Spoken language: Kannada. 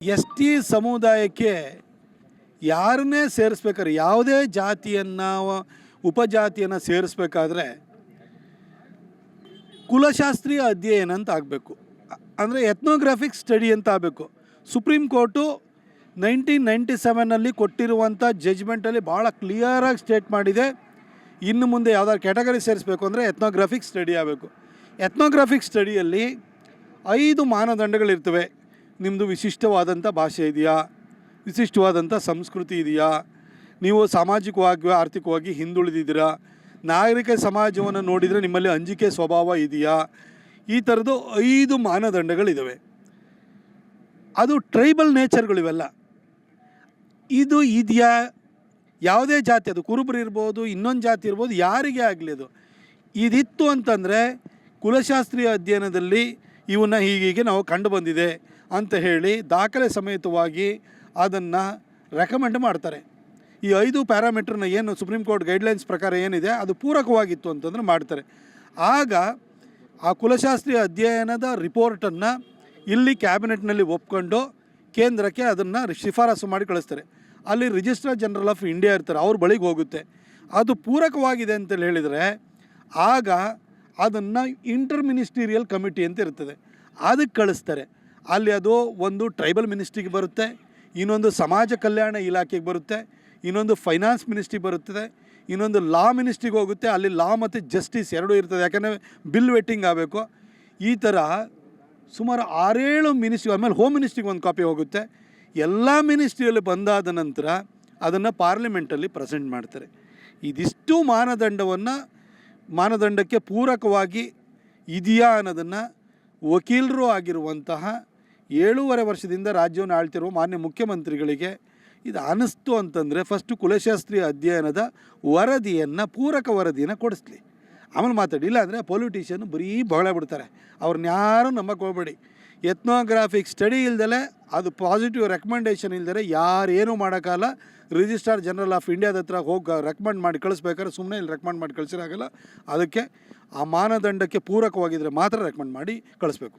ಎಸ್ ಟಿ ಸಮುದಾಯಕ್ಕೆ ಯಾರನ್ನೇ ಸೇರಿಸ್ಬೇಕಾದ್ರೆ, ಯಾವುದೇ ಜಾತಿಯನ್ನು, ಉಪಜಾತಿಯನ್ನು ಸೇರಿಸ್ಬೇಕಾದ್ರೆ ಕುಲಶಾಸ್ತ್ರೀಯ ಅಧ್ಯಯನ ಅಂತ ಆಗಬೇಕು. ಅಂದರೆ ಎತ್ನೋಗ್ರಾಫಿಕ್ ಸ್ಟಡಿ ಅಂತ ಆಗಬೇಕು. ಸುಪ್ರೀಂ ಕೋರ್ಟು ನೈನ್ಟೀನ್ ನೈಂಟಿ ಸೆವೆನಲ್ಲಿ ಕೊಟ್ಟಿರುವಂಥ ಜಜ್ಮೆಂಟಲ್ಲಿ ಭಾಳ ಕ್ಲಿಯರಾಗಿ ಸ್ಟೇಟ್ ಮಾಡಿದೆ. ಇನ್ನು ಮುಂದೆ ಯಾವ್ದಾದ್ರು ಕ್ಯಾಟಗರಿ ಸೇರಿಸ್ಬೇಕು ಅಂದರೆ ಎತ್ನೋಗ್ರಾಫಿಕ್ ಸ್ಟಡಿ ಆಗಬೇಕು. ಎತ್ನೋಗ್ರಾಫಿಕ್ ಸ್ಟಡಿಯಲ್ಲಿ ಐದು ಮಾನದಂಡಗಳಿರ್ತವೆ. ನಿಮ್ಮದು ವಿಶಿಷ್ಟವಾದಂಥ ಭಾಷೆ ಇದೆಯಾ? ವಿಶಿಷ್ಟವಾದಂಥ ಸಂಸ್ಕೃತಿ ಇದೆಯಾ? ನೀವು ಸಾಮಾಜಿಕವಾಗಿ, ಆರ್ಥಿಕವಾಗಿ ಹಿಂದುಳಿದಿದ್ದೀರಾ? ನಾಗರಿಕ ಸಮಾಜವನ್ನು ನೋಡಿದರೆ ನಿಮ್ಮಲ್ಲಿ ಅಂಜಿಕೆ ಸ್ವಭಾವ ಇದೆಯಾ? ಈ ಥರದ್ದು ಐದು ಮಾನದಂಡಗಳಿದ್ದಾವೆ ಅದು ಟ್ರೈಬಲ್ ನೇಚರ್ಗಳಿವೆಲ್ಲ. ಇದು ಇದೆಯಾ? ಯಾವುದೇ ಜಾತಿ, ಅದು ಕುರುಬರು ಇರ್ಬೋದು, ಇನ್ನೊಂದು ಜಾತಿ ಇರ್ಬೋದು, ಯಾರಿಗೆ ಆಗಲಿ ಅದು. ಇದಿತ್ತು ಅಂತಂದರೆ ಕುಲಶಾಸ್ತ್ರೀಯ ಅಧ್ಯಯನದಲ್ಲಿ ಇವನ್ನ ಹೀಗೀಗೆ ನಾವು ಕಂಡು ಬಂದಿದೆ. ಅಂತ ಹೇಳಿ ದಾಖಲೆ ಸಮೇತವಾಗಿ ಅದನ್ನು ರೆಕಮೆಂಡ್ ಮಾಡ್ತಾರೆ. ಈ ಐದು ಪ್ಯಾರಾಮೀಟ್ರನ್ನ ಏನು ಸುಪ್ರೀಂ ಕೋರ್ಟ್ ಗೈಡ್ಲೈನ್ಸ್ ಪ್ರಕಾರ ಏನಿದೆ ಅದು ಪೂರಕವಾಗಿತ್ತು ಅಂತಂದ್ರೆ ಮಾಡ್ತಾರೆ. ಆಗ ಆ ಕುಲಶಾಸ್ತ್ರೀಯ ಅಧ್ಯಯನದ ರಿಪೋರ್ಟನ್ನು ಇಲ್ಲಿ ಕ್ಯಾಬಿನೆಟ್ನಲ್ಲಿ ಒಪ್ಕೊಂಡು ಕೇಂದ್ರಕ್ಕೆ ಅದನ್ನು ಶಿಫಾರಸು ಮಾಡಿ ಕಳಿಸ್ತಾರೆ. ಅಲ್ಲಿ ರಿಜಿಸ್ಟ್ರಾರ್ ಜನರಲ್ ಆಫ್ ಇಂಡಿಯಾ ಇರ್ತಾರೆ, ಅವ್ರ ಬಳಿಗೆ ಹೋಗುತ್ತೆ. ಅದು ಪೂರಕವಾಗಿದೆ ಅಂತೇಳಿ ಹೇಳಿದರೆ ಆಗ ಅದನ್ನು ಇಂಟರ್ ಮಿನಿಸ್ಟೀರಿಯಲ್ ಕಮಿಟಿ ಅಂತ ಇರ್ತದೆ. ಅದಕ್ಕೆ ಕಳಿಸ್ತಾರೆ. ಅಲ್ಲಿ ಅದು ಒಂದು ಟ್ರೈಬಲ್ ಮಿನಿಸ್ಟ್ರಿಗೆ ಬರುತ್ತೆ, ಇನ್ನೊಂದು ಸಮಾಜ ಕಲ್ಯಾಣ ಇಲಾಖೆಗೆ ಬರುತ್ತೆ, ಇನ್ನೊಂದು ಫೈನಾನ್ಸ್ ಮಿನಿಸ್ಟ್ರಿ ಬರುತ್ತದೆ ಇನ್ನೊಂದು ಲಾ ಮಿನಿಸ್ಟ್ರಿಗೆ ಹೋಗುತ್ತೆ, ಅಲ್ಲಿ ಲಾ ಮತ್ತು ಜಸ್ಟಿಸ್ ಎರಡೂ ಇರ್ತದೆ. ಯಾಕಂದರೆ ಬಿಲ್ ವೆಟ್ಟಿಂಗ್ ಆಗಬೇಕು. ಈ ಥರ ಸುಮಾರು ಆರೇಳು ಮಿನಿಸ್ಟ್ರಿ ಆಮೇಲೆ ಹೋಮ್ ಮಿನಿಸ್ಟ್ರಿಗೆ ಒಂದು ಕಾಪಿ ಹೋಗುತ್ತೆ. ಎಲ್ಲ ಮಿನಿಸ್ಟ್ರಿಯಲ್ಲಿ ಬಂದಾದ ನಂತರ ಅದನ್ನು ಪಾರ್ಲಿಮೆಂಟಲ್ಲಿ ಪ್ರೆಸೆಂಟ್ ಮಾಡ್ತಾರೆ. ಇದಿಷ್ಟು ಮಾನದಂಡವನ್ನು, ಮಾನದಂಡಕ್ಕೆ ಪೂರಕವಾಗಿ ಇದೆಯಾ ಅನ್ನೋದನ್ನು ವಕೀಲರು ಆಗಿರುವಂತಹ ಏಳೂವರೆ ವರ್ಷದಿಂದ ರಾಜ್ಯವನ್ನು ಆಳ್ತಿರುವ ಮಾನ್ಯ ಮುಖ್ಯಮಂತ್ರಿಗಳಿಗೆ ಇದು ಅನಿಸ್ತು ಅಂತಂದರೆ ಫಸ್ಟು ಕುಲಶಾಸ್ತ್ರಿ ಅಧ್ಯಯನದ ವರದಿಯನ್ನು, ಪೂರಕ ವರದಿಯನ್ನು ಕೊಡಿಸ್ಲಿ. ಆಮೇಲೆ ಮಾತಾಡಿ. ಇಲ್ಲ ಅಂದರೆ ಪೊಲಿಟಿಷಿಯನ್ ಬರೀ ಬಹಳ ಬಿಡ್ತಾರೆ. ಅವ್ರನ್ನ ಯಾರೂ ನಂಬಕ್ಕೆ ಹೋಗ್ಬೇಡಿ. ಎತ್ನೋಗ್ರಾಫಿಕ್ ಸ್ಟಡಿ ಇಲ್ದಲೆ, ಅದು ಪಾಸಿಟಿವ್ ರೆಕಮೆಂಡೇಷನ್ ಇಲ್ದರೆ ಯಾರೇನು ಮಾಡೋಕ್ಕಲ್ಲ ರಿಜಿಸ್ಟ್ರಾರ್ ಜನರಲ್ ಆಫ್ ಇಂಡಿಯಾದ ಹತ್ರ ಹೋಗಿ ರೆಕಮೆಂಡ್ ಮಾಡಿ ಕಳಿಸ್ಬೇಕಾದ್ರೆ ಸುಮ್ಮನೆ ಇಲ್ಲಿ ರೆಕಮೆಂಡ್ ಮಾಡಿ ಕಳಿಸಿರಾಗಲ್ಲ. ಅದಕ್ಕೆ ಆ ಮಾನದಂಡಕ್ಕೆ ಪೂರಕವಾಗಿದ್ದರೆ ಮಾತ್ರ ರೆಕಮೆಂಡ್ ಮಾಡಿ ಕಳಿಸ್ಬೇಕು.